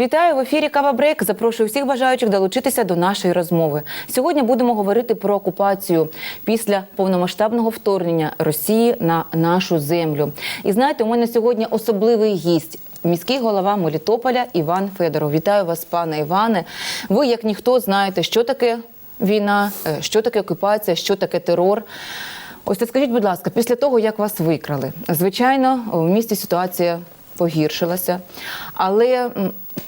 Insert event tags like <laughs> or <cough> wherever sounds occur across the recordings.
Вітаю в ефірі Кава Брейк. Запрошую всіх бажаючих долучитися до нашої розмови. Сьогодні будемо говорити про окупацію після повномасштабного вторгнення Росії на нашу землю. І знаєте, у мене сьогодні особливий гість. Міський голова Мелітополя Іван Федоров. Вітаю вас, пане Іване. Ви, як ніхто, знаєте, що таке війна, е, що таке окупація, що таке терор. Ось от скажіть, будь ласка, після того, як вас викрали, звичайно, в місті ситуація погіршилася, але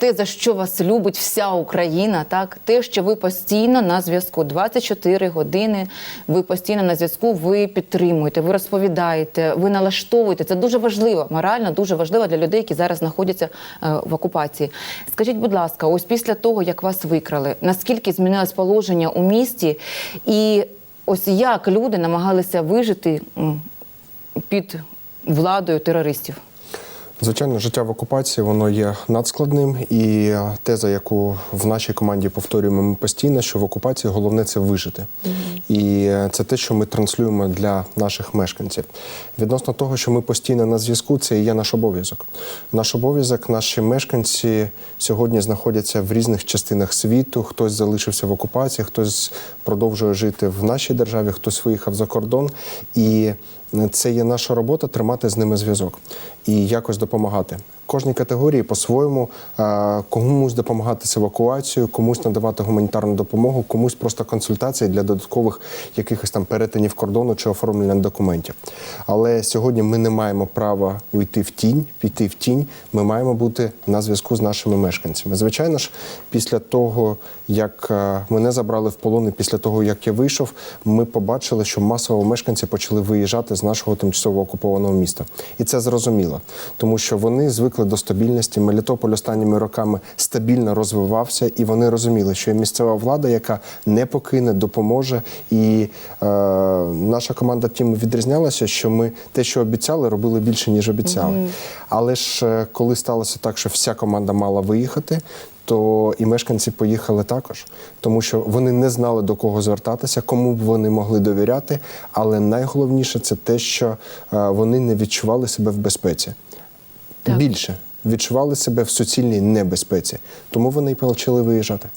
те, за що вас любить вся Україна, так те, що ви постійно на зв'язку 24 години, ви постійно на зв'язку, ви підтримуєте, ви розповідаєте, ви налаштовуєте. Це дуже важливо, морально дуже важливо для людей, які зараз знаходяться е, в окупації. Скажіть, будь ласка, ось після того, як вас викрали, наскільки змінилось положення у місті, і ось як люди намагалися вижити під владою терористів? Звичайно, життя в окупації воно є надскладним, і теза, яку в нашій команді повторюємо ми постійно, що в окупації головне це вижити. І це те, що ми транслюємо для наших мешканців. Відносно того, що ми постійно на зв'язку, це і є наш обов'язок. Наш обов'язок, наші мешканці сьогодні знаходяться в різних частинах світу. Хтось залишився в окупації, хтось продовжує жити в нашій державі, хтось виїхав за кордон. І це є наша робота тримати з ними зв'язок і якось допомагати. Кожній категорії по-своєму е, комусь допомагати з евакуацією, комусь надавати гуманітарну допомогу, комусь просто консультації для додаткових якихось там перетинів кордону чи оформлення документів. Але сьогодні ми не маємо права уйти в тінь, піти в тінь. Ми маємо бути на зв'язку з нашими мешканцями. Звичайно ж, після того, як е, мене забрали в полон, і після того, як я вийшов, ми побачили, що масово мешканці почали виїжджати з нашого тимчасово окупованого міста. І це зрозуміло, тому що вони звикли до стабільності. Мелітополь останніми роками стабільно розвивався, і вони розуміли, що є місцева влада, яка не покине, допоможе. І е, наша команда тім відрізнялася, що ми те, що обіцяли, робили більше ніж обіцяли. Але ж е, коли сталося так, що вся команда мала виїхати. То і мешканці поїхали також, тому що вони не знали до кого звертатися, кому б вони могли довіряти. Але найголовніше це те, що е, вони не відчували себе в безпеці. Так. Більше відчували себе в суцільній небезпеці, тому вони й почали виїжджати.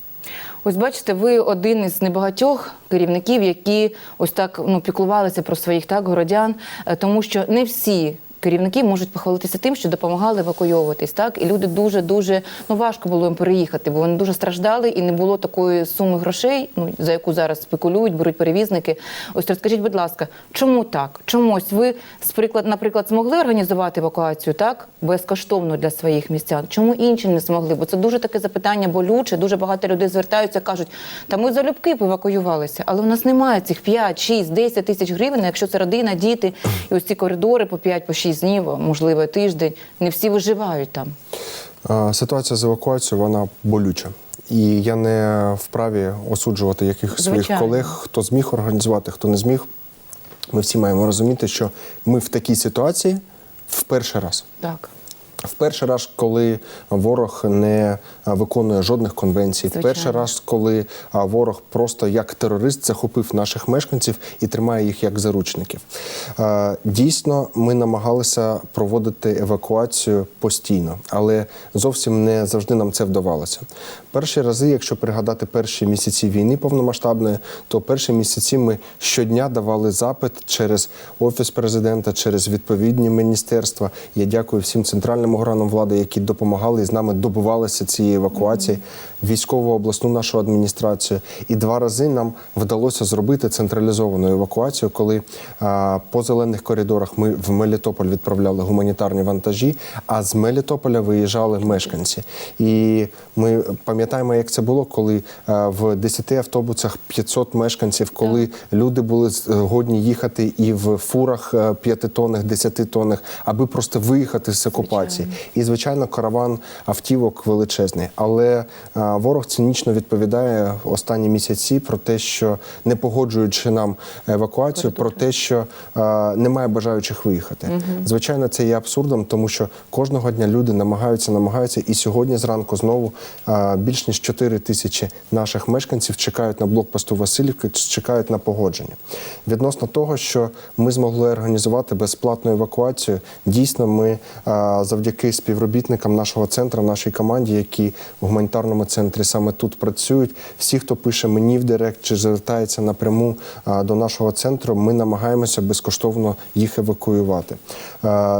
Ось бачите, ви один із небагатьох керівників, які ось так ну піклувалися про своїх так городян, е, тому що не всі. Керівники можуть похвалитися тим, що допомагали евакуйовуватись, так і люди дуже дуже ну важко було їм переїхати, бо вони дуже страждали і не було такої суми грошей, ну за яку зараз спекулюють, беруть перевізники. Ось розкажіть, будь ласка, чому так? Чомусь ви сприклад, наприклад, змогли організувати евакуацію так безкоштовно для своїх містян? Чому інші не змогли? Бо це дуже таке запитання болюче. Дуже багато людей звертаються, кажуть, та ми залюбки б евакуювалися, але у нас немає цих 5, 6, 10 тисяч гривень. Якщо це родина, діти, і ось ці коридори по 5, по 6 днів, можливо, тиждень. Не всі виживають там. Ситуація з евакуацією вона болюча. І я не вправі осуджувати якихось своїх колег, хто зміг організувати, хто не зміг. Ми всі маємо розуміти, що ми в такій ситуації в перший раз. Так. В перший раз, коли ворог не виконує жодних конвенцій, Звичайно. перший раз, коли ворог просто як терорист захопив наших мешканців і тримає їх як заручників. Е, Дійсно, ми намагалися проводити евакуацію постійно, але зовсім не завжди нам це вдавалося. Перші рази, якщо пригадати перші місяці війни повномасштабної, то перші місяці ми щодня давали запит через офіс президента, через відповідні міністерства. Я дякую всім центральним органам влади, які допомагали і з нами добивалися цієї евакуації, військову обласну нашу адміністрацію. І два рази нам вдалося зробити централізовану евакуацію, коли а, по зелених коридорах ми в Мелітополь відправляли гуманітарні вантажі, а з Мелітополя виїжджали мешканці. І ми пам'ятаємо, як це було, коли а, в 10 автобусах 500 мешканців, коли люди були годні їхати і в фурах 5-тонних, 10-тонних, аби просто виїхати з окупації. І звичайно, караван автівок величезний. Але ворог цинічно відповідає останні місяці про те, що не погоджуючи нам евакуацію, про те, що немає бажаючих виїхати. Звичайно, це є абсурдом, тому що кожного дня люди намагаються, намагаються, і сьогодні зранку знову більш ніж 4 тисячі наших мешканців чекають на блокпосту Васильівки, чекають на погодження. Відносно того, що ми змогли організувати безплатну евакуацію, дійсно, ми завдяки завдяки співробітникам нашого центру, нашій команді, які в гуманітарному центрі саме тут працюють. Всі, хто пише мені в директ чи звертається напряму до нашого центру, ми намагаємося безкоштовно їх евакуювати.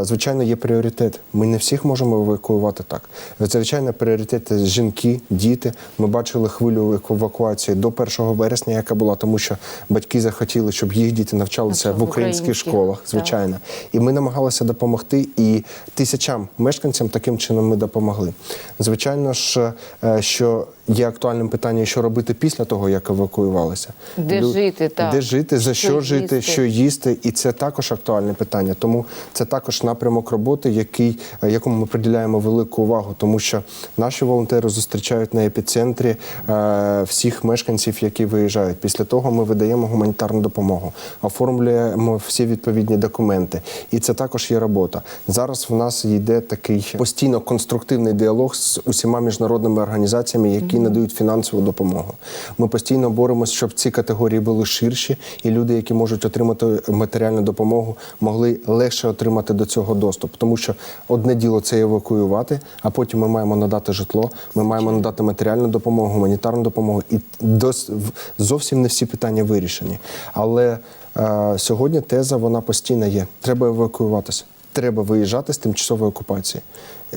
Звичайно, є пріоритет. Ми не всіх можемо евакуювати так. Звичайно, пріоритети жінки, діти. Ми бачили хвилю евакуації до 1 вересня, яка була, тому що батьки захотіли, щоб їх діти навчалися в українських, школах. Звичайно. І ми намагалися допомогти і тисячам мешканцям таким чином ми допомогли. Звичайно ж, е, що є актуальним питання, що робити після того, як евакуювалися. Де Лю- жити, так. Де жити, за Що що, жити, їсти. що їсти, і це також актуальне питання. Тому це також напрямок роботи, який, е, якому ми приділяємо велику увагу, тому що наші волонтери зустрічають на епіцентрі е, всіх мешканців, які виїжджають. Після того ми видаємо гуманітарну допомогу, оформлюємо всі відповідні документи. І це також є робота. Зараз в нас йде такий постійно конструктивний діалог з усіма міжнародними організаціями, які надають фінансову допомогу. Ми постійно боремося, щоб ці категорії були ширші, і люди, які можуть отримати матеріальну допомогу, могли легше отримати до цього доступ. Тому що одне діло це евакуювати, а потім ми маємо надати житло, ми маємо надати матеріальну допомогу, гуманітарну допомогу, і дос- зовсім не всі питання вирішені. Але е, сьогодні теза вона постійна є. Треба евакуюватися. Треба виїжджати з тимчасової окупації.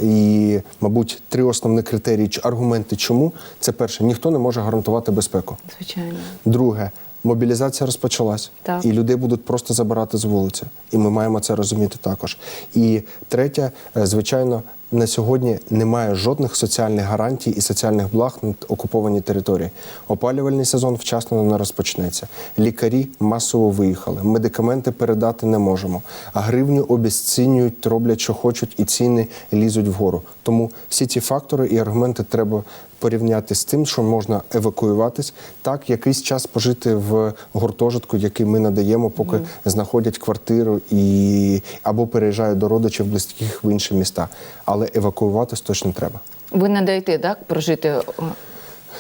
І, мабуть, три основні критерії чи аргументи, чому це перше, ніхто не може гарантувати безпеку. Звичайно. Друге, мобілізація розпочалась, Так. і людей будуть просто забирати з вулиці. І ми маємо це розуміти також. І третє, е, звичайно, на сьогодні немає жодних соціальних гарантій і соціальних благ на окупованій території. Опалювальний сезон вчасно не розпочнеться. Лікарі масово виїхали, медикаменти передати не можемо. А гривню обіцінюють, роблять, що хочуть, і ціни лізуть вгору. Тому всі ці фактори і аргументи треба порівняти з тим, що можна евакуюватись, так якийсь час пожити в гуртожитку, який ми надаємо, поки знаходять квартиру і або переїжджають до родичів близьких в інші міста. Але евакуюватись точно треба. Ви надаєте так прожити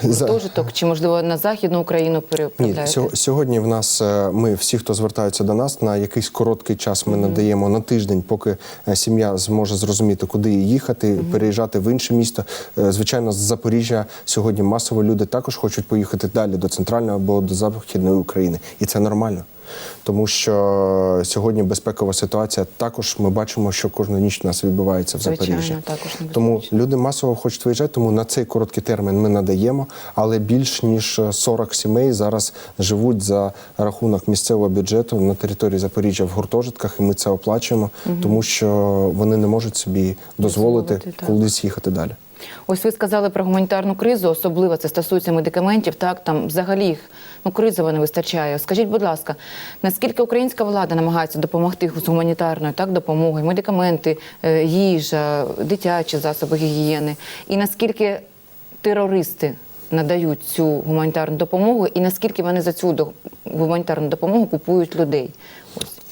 гуртожиток, чи можливо на західну Україну Ні, сьо- сьогодні в нас е, ми всі, хто звертаються до нас, на якийсь короткий час ми надаємо на тиждень, поки е, сім'я зможе зрозуміти, куди їй їхати, переїжджати в інше місто. Е, Звичайно, з Запоріжжя сьогодні масово люди також хочуть поїхати далі до центральної або до західної України, і це нормально. Тому що сьогодні безпекова ситуація також ми бачимо, що кожну ніч у нас відбувається в Запоріжжі. також тому люди масово хочуть виїжджати, тому на цей короткий термін ми надаємо. Але більш ніж 40 сімей зараз живуть за рахунок місцевого бюджету на території Запоріжжя в гуртожитках, і ми це оплачуємо, тому що вони не можуть собі дозволити, Дозволити, кудись їхати далі. Ось ви сказали про гуманітарну кризу, особливо це стосується медикаментів. Так там взагалі їх ну кризово не вистачає. Скажіть, будь ласка, наскільки українська влада намагається допомогти з гуманітарною так допомогою, медикаменти, е, їжа, дитячі засоби гігієни, і наскільки терористи надають цю гуманітарну допомогу, і наскільки вони за цю гуманітарну допомогу купують людей?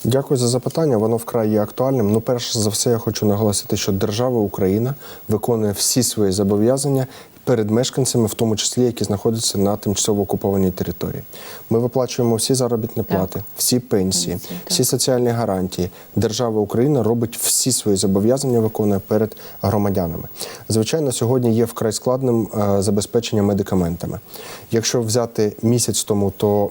Дякую за запитання. Воно вкрай є актуальним. Ну, перш за все, я хочу наголосити, що держава Україна виконує всі свої зобов'язання перед мешканцями, в тому числі які знаходяться на тимчасово окупованій території. Ми виплачуємо всі заробітні плати, всі пенсії, Пенсії, так. всі соціальні гарантії. Держава Україна робить всі свої зобов'язання, виконує перед громадянами. Звичайно, сьогодні є вкрай складним е, забезпечення медикаментами. Якщо взяти місяць тому, то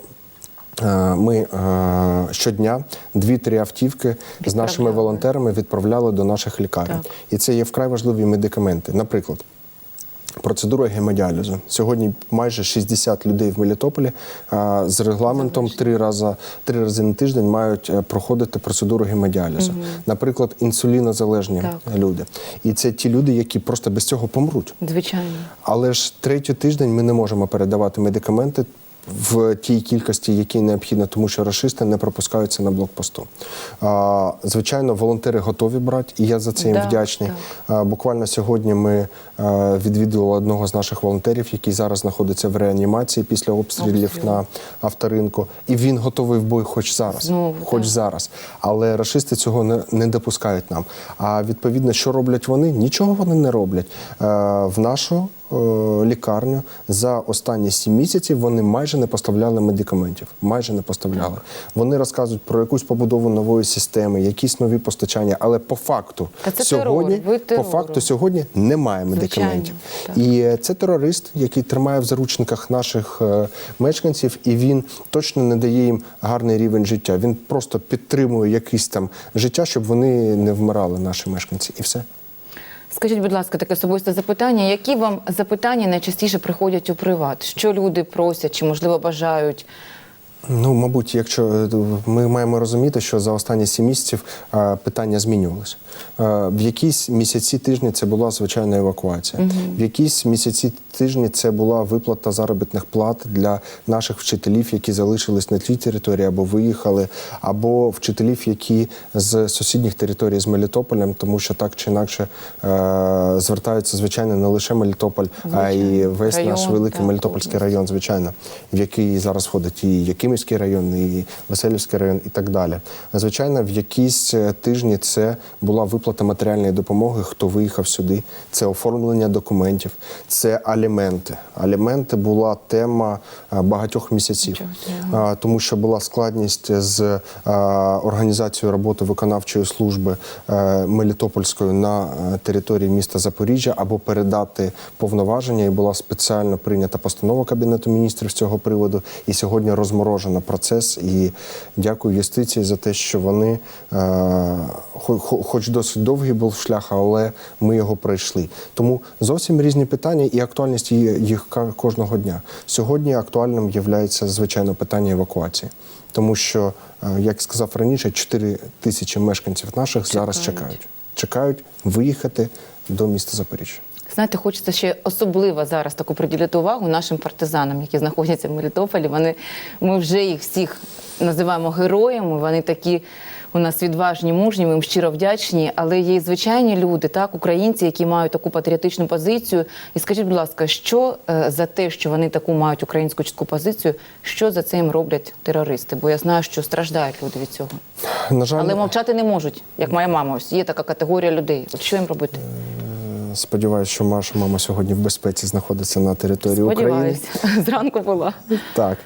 Ми е, щодня дві-три автівки з нашими волонтерами відправляли до наших лікарень. Так. І це є вкрай важливі медикаменти. Наприклад, процедура гемодіалізу. Сьогодні майже 60 людей в Мелітополі е, з регламентом три рази, три рази на тиждень мають е, проходити процедуру гемодіалізу. Наприклад, інсулінозалежні Так. люди. І це ті люди, які просто без цього помруть. Звичайно. Але ж третій тиждень ми не можемо передавати медикаменти в тій кількості, які необхідно, тому що рашисти не пропускаються на блокпосту. А, звичайно, волонтери готові брати, і я за це їм Так, вдячний. А, буквально сьогодні ми а, відвідували одного з наших волонтерів, який зараз знаходиться в реанімації після обстрілів Обстрілів. на авторинку, і він готовий в бой, хоч зараз, Знову, хоч так. зараз. Але рашисти цього не, не допускають нам. А відповідно, що роблять вони? Нічого вони не роблять. Е, в нашу е, лікарню за останні сім місяців вони майже не поставляли медикаментів. Майже не поставляли. Вони розказують про якусь побудову нової системи, якісь нові постачання, але по факту це сьогодні, терор, по факту сьогодні немає медикаментів. Звичайно, І е, це терорист, який тримає в заручниках наших е, мешканців, і він точно не дає їм гарний рівень життя. Він просто підтримує якесь там життя, щоб вони не вмирали, наші мешканці, і все. Скажіть, будь ласка, таке особисте запитання. Які вам запитання найчастіше приходять у приват? Що люди просять чи, можливо, бажають? Ну, мабуть, якщо е, ми маємо розуміти, що за останні сім місяців е, питання змінювалися. Е, В якісь місяці тижні це була звичайна евакуація. В якісь місяці тижні це була виплата заробітних плат для наших вчителів, які залишились на тій території або виїхали, або вчителів, які з сусідніх територій з Мелітополем, тому що так чи інакше звертаються звичайно не лише Мелітополь, а й весь наш великий так, Мелітопольський район, звичайно, в який зараз входить і Якимівський район, і Васильівський район, і так далі. Звичайно, в якісь е, тижні це була виплата матеріальної допомоги, хто виїхав сюди. Це оформлення документів, це аліменти. Аліменти була тема е, багатьох місяців, тому що була складність з е, організацією роботи виконавчої служби Мелітопольської на території міста Запоріжжя або передати повноваження. І була спеціально прийнята постанова Кабінету міністрів з цього приводу. І сьогодні розморожено процес. І дякую юстиції за те, що вони, е, хо- хо- хоч досить довгий був шлях, але ми його пройшли. Тому зовсім різні питання і актуальність їх кожного дня. Сьогодні актуальним є звичайно питання евакуації, тому що, е, як сказав раніше, 4 тисячі мешканців наших зараз Чекають. чекають. Чекають виїхати до міста Запоріжжя. Знаєте, хочеться ще особливо зараз таку приділити увагу нашим партизанам, які знаходяться в Мелітополі. Вони ми вже їх всіх називаємо героями. Вони такі у нас відважні, мужні. Ми їм щиро вдячні. Але є і звичайні люди, так, українці, які мають таку патріотичну позицію. І скажіть, будь ласка, що е, за те, що вони таку мають українську чітку позицію, що за це їм роблять терористи? Бо я знаю, що страждають люди від цього. На жаль, Але мовчати не можуть, як моя мама. Ось є така категорія людей. От що їм робити? Сподіваюся, що Маша мама сьогодні в безпеці знаходиться на території України. Сподіваюся, <laughs> зранку була. Так.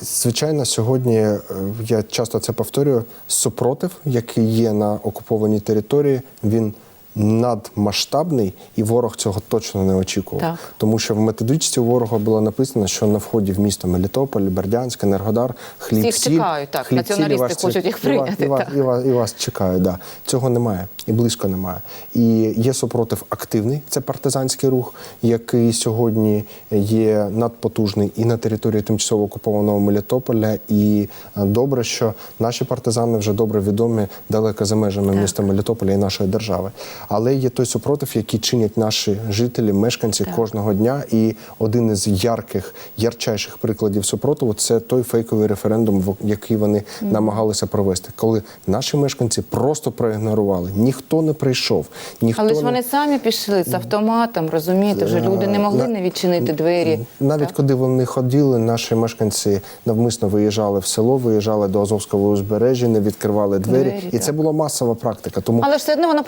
Звичайно, сьогодні е, я часто це повторюю. Супротив, який є на окупованій території, він надмасштабний, і ворог цього точно не очікував. Так. Тому що в методичці ворога було написано, що на вході в місто Мелітополь, Бердянськ, Енергодар, хліб, Всіх сіль, чекають, так, хліб, націоналісти вас це- хочуть їх і вас- прийняти, І вас, і вас, і вас чекають. Да. Цього немає і близько немає. І є супротив активний, це партизанський рух, який сьогодні є надпотужний і на території тимчасово окупованого Мелітополя. І е, добре, що наші партизани вже добре відомі далеко за межами міста Мелітополя і нашої держави. Але є той супротив, який чинять наші жителі, мешканці Так. кожного дня. І один із ярких, ярчайших прикладів супротиву це той фейковий референдум, який вони намагалися провести, коли наші мешканці просто проігнорували. Ніхто не прийшов, ніхто Але ж не... вони самі пішли з автоматом, розумієте, вже люди не могли на- не відчинити двері. Навіть Так? коли вони ходили, наші мешканці навмисно виїжджали в село, виїжджали до Азовського узбережжя, не відкривали двері, Двері, і так. це була масова практика. Тому Але ж все одно вони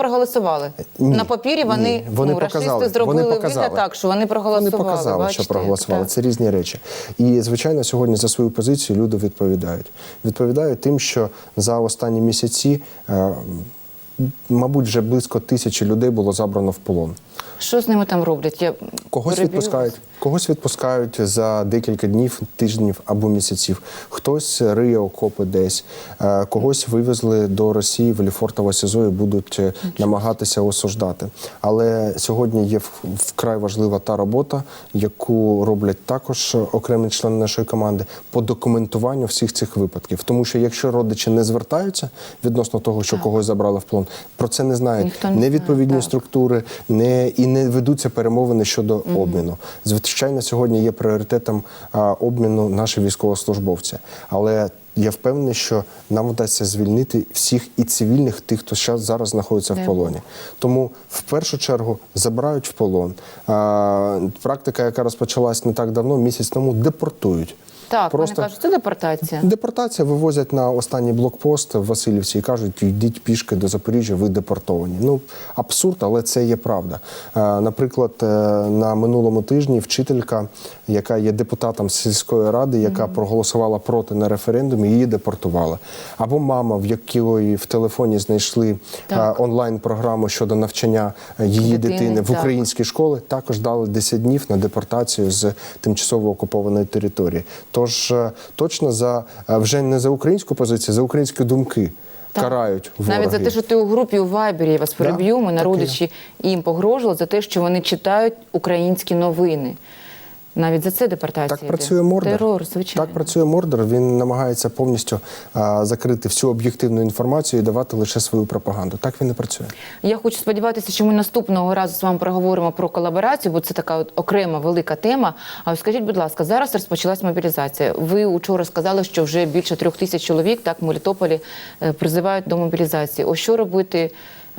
проголосували. Ні, На папірі вони, ні, вони ну, показали, зробили вони показали. вигляд так, що вони проголосували. Вони показали, бачите, що проголосували. так. Це різні речі. І звичайно, сьогодні за свою позицію люди відповідають. Відповідають тим, що за останні місяці, е, мабуть, вже близько тисячі людей було забрано в полон. Що з ними там роблять? Я Когось перебіг... відпускають. Когось відпускають за декілька днів, тижнів або місяців. Хтось риє окопи десь, е, когось вивезли до Росії в Ліфортово СІЗО і будуть е, намагатися осуждати. Але сьогодні є вкрай важлива та робота, яку роблять також окремі члени нашої команди по документуванню всіх цих випадків. Тому що якщо родичі не звертаються відносно того, що когось забрали в полон, про це не знають не не відповідні так. структури, не і не ведуться перемовини щодо обміну. Звичайно, сьогодні є пріоритетом обміну наші військовослужбовці, але я впевнений, що нам вдасться звільнити всіх і цивільних, тих, хто зараз знаходиться в полоні. Тому в першу чергу забирають в полон. Практика, яка розпочалась не так давно, місяць тому, депортують. Так, Просто вони кажуть, це депортація. Депортація вивозять на останній блокпост в Васильівці і кажуть, йдіть пішки до Запоріжжя, ви депортовані. Ну абсурд, але це є правда. Е, Наприклад, е, на минулому тижні вчителька, яка є депутатом сільської ради, яка проголосувала проти на референдумі, її депортували. Або мама, в якої в телефоні знайшли Так. е, онлайн-програму щодо навчання е, її Дитини, дитини в українській школи, також дали 10 днів на депортацію з тимчасово окупованої території. Тож е, точно за е, вже не за українську позицію, за українські думки Так. карають вороги. Навіть за те, що ти у групі у Вайбері, я вас Да, переб'ю, ми так на і є. родичі їм погрожували за те, що вони читають українські новини. Навіть за це депортація. Так працює Мордор. Терор, звичайно. Так працює Мордор. Він намагається повністю а, закрити всю об'єктивну інформацію і давати лише свою пропаганду. Так він і працює. Я хочу сподіватися, що ми наступного разу з вами проговоримо про колаборацію, бо це така от окрема велика тема. А ось скажіть, будь ласка, зараз розпочалась мобілізація. Ви учора сказали, що вже більше трьох тисяч чоловік так в Мелітополі е, призивають до мобілізації. Ось що робити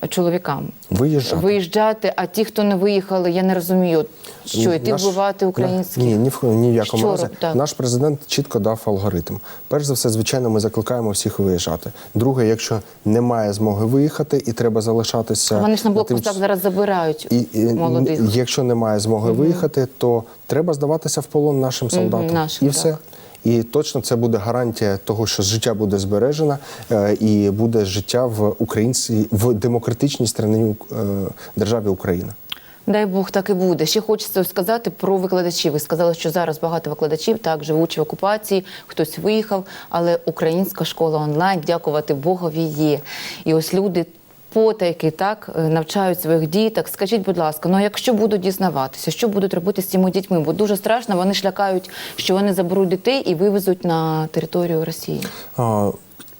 чоловікам? Виїжджати. Виїжджати, а ті, хто не виїхали, я не розумію, що йти Наш- вбивати українських. Ні, ні в ні в якому Що разі. так. Наш президент чітко дав алгоритм. Перш за все, звичайно, ми закликаємо всіх виїжджати. Друге, якщо немає змоги виїхати і треба залишатися Вони ж на блокпостах тимч- зараз забирають І, і молодих. якщо немає змоги виїхати, то треба здаватися в полон нашим солдатам. нашим, і все. так. І точно це буде гарантія того, що життя буде збережено е, і буде життя в українській в демократичній країні е, державі Україна. Дай Бог так і буде. Ще хочеться сказати про викладачів. Ви сказали, що зараз багато викладачів так живуть в окупації, хтось виїхав, але українська школа онлайн, дякувати Богові, є. І ось люди. Потайки так е, навчають своїх діток. Скажіть, будь ласка, ну якщо будуть дізнаватися, що будуть робити з цими дітьми? Бо дуже страшно, вони шлякають, що вони заберуть дітей і вивезуть на територію Росії.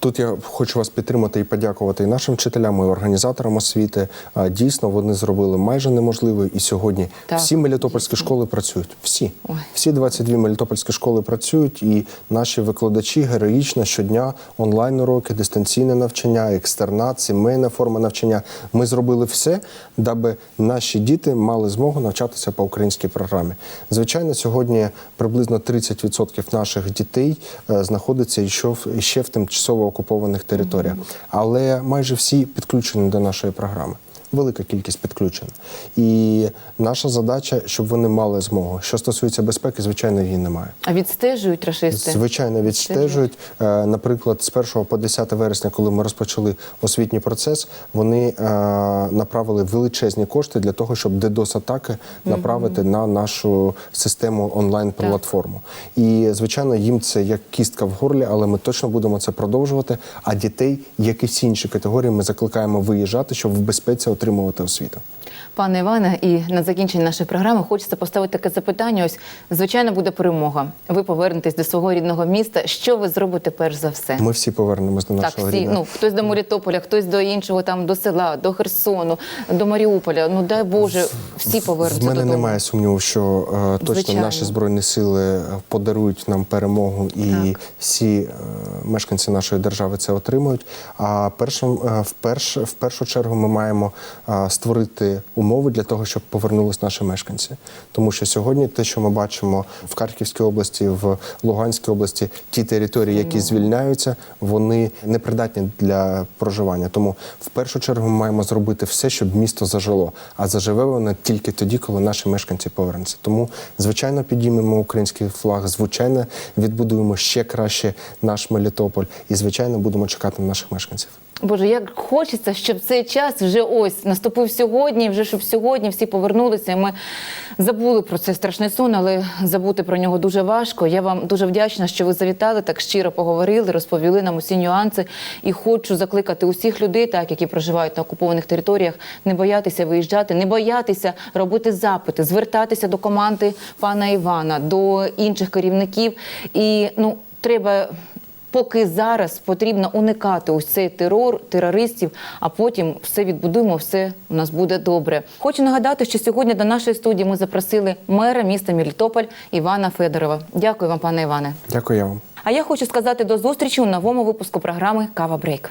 Тут я хочу вас підтримати і подякувати і нашим вчителям, і організаторам освіти. Дійсно, вони зробили майже неможливе, і сьогодні Так, всі мелітопольські школи працюють. Всі Ой. всі 22 мелітопольські школи працюють, і наші викладачі героїчно щодня онлайн уроки, дистанційне навчання, екстернат, сімейна форма навчання. Ми зробили все, даби наші діти мали змогу навчатися по українській програмі. Звичайно, сьогодні приблизно 30% наших дітей е, знаходиться ще в тимчасово окупованих територіях, але майже всі підключені до нашої програми. Велика кількість підключена. І наша задача, щоб вони мали змогу. Що стосується безпеки, звичайно, її немає. А відстежують рашисти? Звичайно, відстежують. Е, Наприклад, з 1 по 10 вересня, коли ми розпочали освітній процес, вони е, направили величезні кошти для того, щоб DDoS-атаки направити на нашу систему онлайн-платформу. І звичайно, їм це як кістка в горлі, але ми точно будемо це продовжувати. А дітей, як і всі інші категорії, ми закликаємо виїжджати, щоб в безпеці отримувати освіту. Пане Іване, і на закінчення нашої програми хочеться поставити таке запитання. Ось звичайно буде перемога. Ви повернетесь до свого рідного міста. Що ви зробите перш за все? Ми всі повернемось до Так, нашого всі, рідного. ну хтось до Мелітополя, хтось до іншого, там до села, до Херсону, до Маріуполя. Ну дай Боже, всі повернуться В мене додому. немає сумніву, що е, точно Звичайно. наші збройні сили е, подарують нам перемогу, і Так. всі е, мешканці нашої держави це отримують. А першим е, вперше, в першу чергу ми маємо е, створити умови для того, щоб повернулись наші мешканці. Тому що сьогодні те, що ми бачимо в Харківській області, в Луганській області, ті території, які звільняються, вони непридатні для проживання. Тому в першу чергу ми маємо зробити все, щоб місто зажило. А заживе воно тільки тоді, коли наші мешканці повернуться. Тому, звичайно, підіймемо український флаг, звичайно, відбудуємо ще краще наш Мелітополь, і звичайно будемо чекати на наших мешканців. Боже, як хочеться, щоб цей час вже ось наступив сьогодні, вже щоб сьогодні всі повернулися. Ми забули про цей страшний сон, але забути про нього дуже важко. Я вам дуже вдячна, що ви завітали, так щиро поговорили, розповіли нам усі нюанси. І хочу закликати усіх людей, так які проживають на окупованих територіях, не боятися виїжджати, не боятися робити запити, звертатися до команди пана Івана, до інших керівників. І ну треба. Поки зараз потрібно уникати ось цей терор, терористів, а потім все відбудуємо, все у нас буде добре. Хочу нагадати, що сьогодні до нашої студії ми запросили мера міста Мілітополь Івана Федорова. Дякую вам, пане Іване. Дякую вам. А я хочу сказати до зустрічі у новому випуску програми Кава Брейк.